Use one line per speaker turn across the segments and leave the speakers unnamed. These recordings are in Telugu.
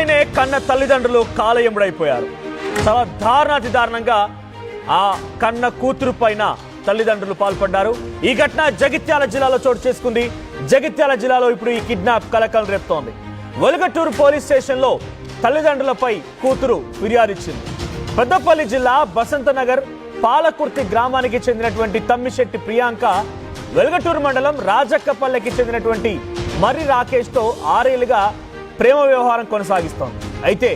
కూతురుపైనే కన్న తల్లిదండ్రులు కాలయముడైపోయారు. చాలా దారుణాతి దారుణంగా ఆ కన్న కూతురు పైన తల్లిదండ్రులు పాల్పడ్డారు. ఈ ఘటన జగిత్యాల జిల్లాలో చోటు చేసుకుంది. జగిత్యాల జిల్లాలో ఇప్పుడు ఈ కిడ్నాప్ కలకలం రేపుతోంది. వెలుగటూరు పోలీస్ స్టేషన్లో తల్లిదండ్రులపై కూతురు ఫిర్యాదు ఇచ్చింది పెద్దపల్లి జిల్లా బసంత నగర్ పాలకుర్తి గ్రామానికి చెందినటువంటి తమ్మిశెట్టి ప్రియాంక వెలుగటూరు మండలం రాజక్కపల్లెకి చెందినటువంటి మర్రి రాకేష్తో ఆరేళ్ళుగా ప్రేమ వ్యవహారం కొనసాగిస్తోంది. అయితే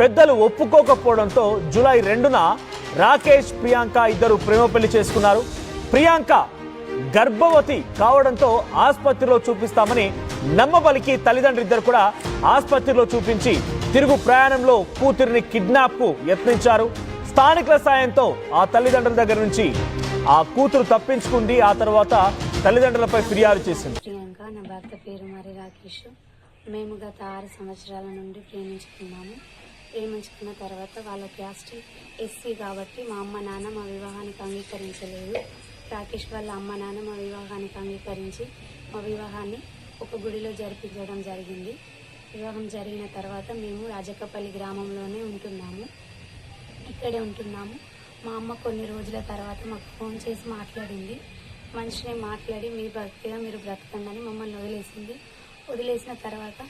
పెద్దలు ఒప్పుకోకపోవడంతో జూలై రెండున రాకేష్ ప్రియాంక ఇద్దరు ప్రేమ పెళ్ళి చేసుకున్నారు. ప్రియాంక గర్భవతి కావడంతో ఆసుపత్రిలో చూపిస్తామని నమ్మబలికి తల్లిదండ్రులిద్దరు కూడా ఆసుపత్రిలో చూపించి తిరుగు ప్రయాణంలో కూతురిని కిడ్నాప్కు యత్నించారు. స్థానికుల సాయంతో ఆ తల్లిదండ్రుల దగ్గర నుంచి ఆ కూతురు తప్పించుకుంది. ఆ తర్వాత తల్లిదండ్రులపై ఫిర్యాదు చేసింది.
ప్రియాంక నా భర్త పేరు మరి రాకేష్. మేము గత ఆరు సంవత్సరాల నుండి ప్రేమించుకున్నాము. ప్రేమించుకున్న తర్వాత వాళ్ళ క్యాస్ట్ ఎస్సీ కాబట్టి మా అమ్మ నాన్న మా వివాహానికి అంగీకరించలేదు. రాకేష్ వాళ్ళ అమ్మ నాన్న మా వివాహానికి అంగీకరించి మా వివాహాన్ని ఒక గుడిలో జరిపించడం జరిగింది. వివాహం జరిగిన తర్వాత మేము రాజకపల్లి గ్రామంలోనే ఉంటున్నాము. ఇక్కడే ఉంటున్నాము. మా అమ్మ కొన్ని రోజుల తర్వాత మాకు ఫోన్ చేసి మాట్లాడింది. మనిషిని మాట్లాడి మీ భక్తిగా మీరు బ్రతకండి అని మమ్మల్ని వదిలేసింది. వదిలేసిన తర్వాత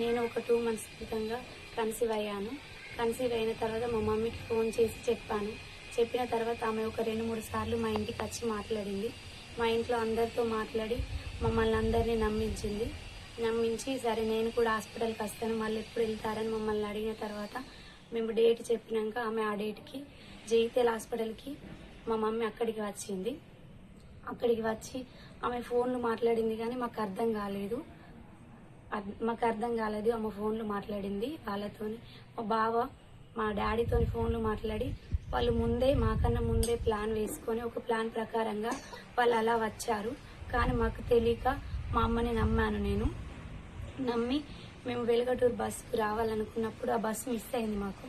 నేను ఒక టూ మంత్స్ క్రితంగా కన్సీవ్ అయ్యాను. కన్సీవ్ అయిన తర్వాత మా మమ్మీకి ఫోన్ చేసి చెప్పాను. చెప్పిన తర్వాత ఆమె ఒక రెండు మూడు సార్లు మా ఇంటికి వచ్చి మాట్లాడింది. మా ఇంట్లో అందరితో మాట్లాడి మమ్మల్ని అందరినీ నమ్మించింది. నమ్మించి సరే నేను కూడా హాస్పిటల్కి వస్తాను మళ్ళీ ఎప్పుడు వెళ్తారని మమ్మల్ని అడిగిన తర్వాత మేము డేట్ చెప్పినాక ఆమె ఆ డేట్కి జైతేల్ హాస్పిటల్కి మా మమ్మీ అక్కడికి వచ్చింది. అక్కడికి వచ్చి ఆమె ఫోన్లు మాట్లాడింది కానీ మాకు అర్థం కాలేదు. మాకు అర్థం కాలేదు. ఆమె ఫోన్లు మాట్లాడింది. వాళ్ళతోని మా బావ మా డాడీతో ఫోన్లు మాట్లాడి వాళ్ళు ముందే మాకన్నా ముందే ప్లాన్ వేసుకొని ఒక ప్లాన్ ప్రకారంగా వాళ్ళు అలా వచ్చారు. కానీ మాకు తెలియక మా అమ్మని నమ్మాను నేను. నమ్మి మేము వెలుగటూరు బస్సుకు రావాలనుకున్నప్పుడు ఆ బస్సు మిస్ అయింది మాకు.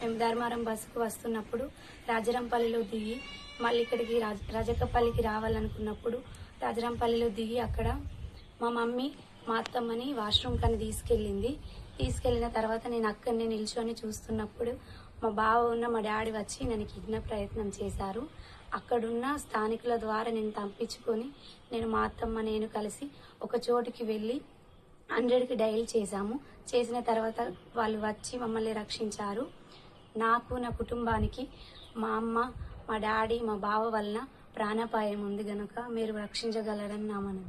మేము ధర్మారం బస్సుకు వస్తున్నప్పుడు రాజరంపల్లిలో దిగి మళ్ళీ ఇక్కడికి రాజ రజకపల్లికి రావాలనుకున్నప్పుడు రాజరంపల్లిలో దిగి అక్కడ మా మమ్మీ మా అత్తమ్మని వాష్రూమ్ కని తీసుకెళ్ళింది. తీసుకెళ్ళిన తర్వాత నేను అక్కడనే నిల్చొని చూస్తున్నప్పుడు మా బావ ఉన్న మా డాడీ వచ్చి నన్ను కిడ్నాప్ ప్రయత్నం చేశారు. అక్కడున్న స్థానికుల ద్వారా నేను తప్పించుకొని నేను మా అత్తమ్మ నేను కలిసి ఒక చోటుకి వెళ్ళి హండ్రెడ్కి డైల్ చేశాము. చేసిన తర్వాత వాళ్ళు వచ్చి మమ్మల్ని రక్షించారు. నాకు నా కుటుంబానికి మా అమ్మ మా డాడీ మా బావ వలన ప్రాణాపాయం ఉంది గనుక మీరు రక్షించగలరని నా మనం